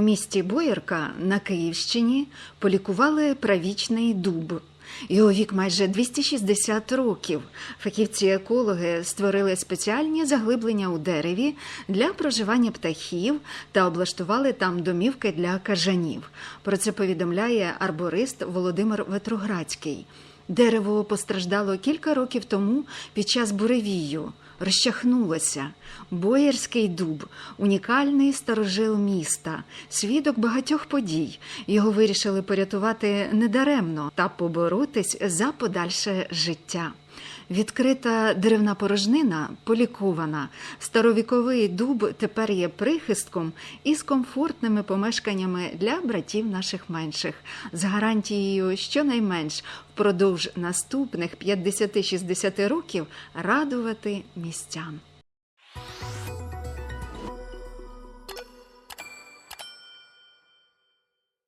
У місті Боярка на Київщині полікували правічний дуб. Його вік майже 260 років. Фахівці-екологи створили спеціальні заглиблення у дереві для проживання птахів та облаштували там домівки для кажанів. Про це повідомляє арборист Володимир Ветроградський. Дерево постраждало кілька років тому під час буревію. Розчахнулося. Боярський дуб унікальний старожил міста, свідок багатьох подій. Його вирішили порятувати недаремно та поборотись за подальше життя. Відкрита деревна порожнина полікована. Старовіковий дуб тепер є прихистком із комфортними помешканнями для братів наших менших, з гарантією щонайменш впродовж наступних 50-60 років радувати Hristiyan.